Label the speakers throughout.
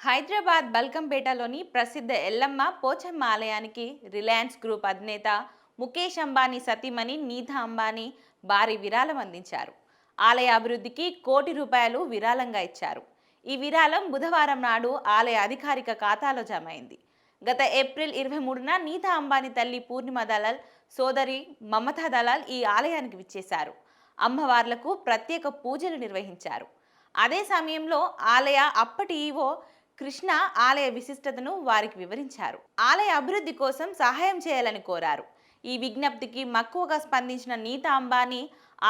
Speaker 1: హైదరాబాద్ బల్కంపేటలోని ప్రసిద్ధ ఎల్లమ్మ పోచమ్మ ఆలయానికి Reliance group అధినేత ముఖేష్ అంబానీ సతీమణి నీతా అంబానీ భారీ విరాళం అందించారు. ఆలయ అభివృద్ధికి కోటి రూపాయలు విరాళంగా ఇచ్చారు. ఈ విరాళం బుధవారం నాడు ఆలయ అధికారిక ఖాతాలో జమ అయింది గత ఏప్రిల్ ఇరవై మూడున నీతా అంబానీ తల్లి పూర్ణిమ దళాల్ సోదరి మమతా దళాల్ ఈ ఆలయానికి విచ్చేశారు. అమ్మవార్లకు ప్రత్యేక పూజలు నిర్వహించారు. అదే సమయంలో ఆలయ అప్పటి ఈవో కృష్ణ ఆలయ విశిష్టతను వారికి వివరించారు. ఆలయ అభివృద్ధి కోసం సహాయం చేయాలని కోరారు. ఈ విజ్ఞప్తికి మక్కువగా స్పందించిన నీతా అంబానీ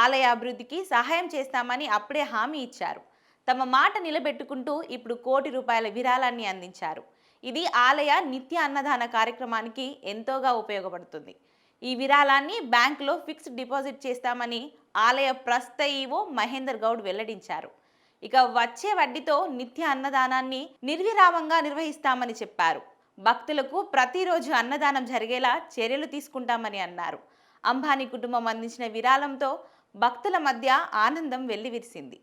Speaker 1: ఆలయ అభివృద్ధికి సహాయం చేస్తామని అప్పుడే హామీ ఇచ్చారు. తమ మాట నిలబెట్టుకుంటూ ఇప్పుడు కోటి రూపాయల విరాళాన్ని అందించారు. ఇది ఆలయ నిత్య అన్నదాన కార్యక్రమానికి ఎంతోగా ఉపయోగపడుతుంది. ఈ విరాళాన్ని బ్యాంకులో ఫిక్స్డ్ డిపాజిట్ చేస్తామని ఆలయ ప్రస్తుత ఈవో మహేందర్ గౌడ్ వెల్లడించారు. ఇక వచ్చే వడ్డీతో నిత్య అన్నదానాన్ని నిర్విరామంగా నిర్వహిస్తామని చెప్పారు. భక్తులకు ప్రతిరోజు అన్నదానం జరిగేలా చర్యలు తీసుకుంటామని అన్నారు. అంబానీ కుటుంబం అందించిన విరాళంతో భక్తుల మధ్య ఆనందం వెల్లివిరిసింది.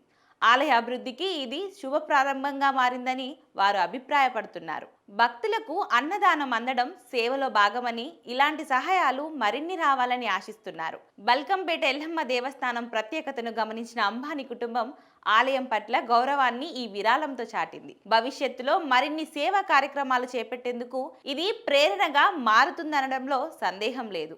Speaker 1: ఆలయ అభివృద్ధికి ఇది శుభ ప్రారంభంగా మారిందని వారు అభిప్రాయపడుతున్నారు. భక్తులకు అన్నదానం అందడం సేవలో భాగమని ఇలాంటి సహాయాలు మరిన్ని రావాలని ఆశిస్తున్నారు. బల్కంపేట ఎల్లమ్మ దేవస్థానం ప్రత్యేకతను గమనించిన అంబానీ కుటుంబం ఆలయం పట్ల గౌరవాన్ని ఈ విరాళంతో చాటింది. భవిష్యత్తులో మరిన్ని సేవా కార్యక్రమాలు చేపట్టేందుకు ఇది ప్రేరణగా మారుతుందనడంలో సందేహం లేదు.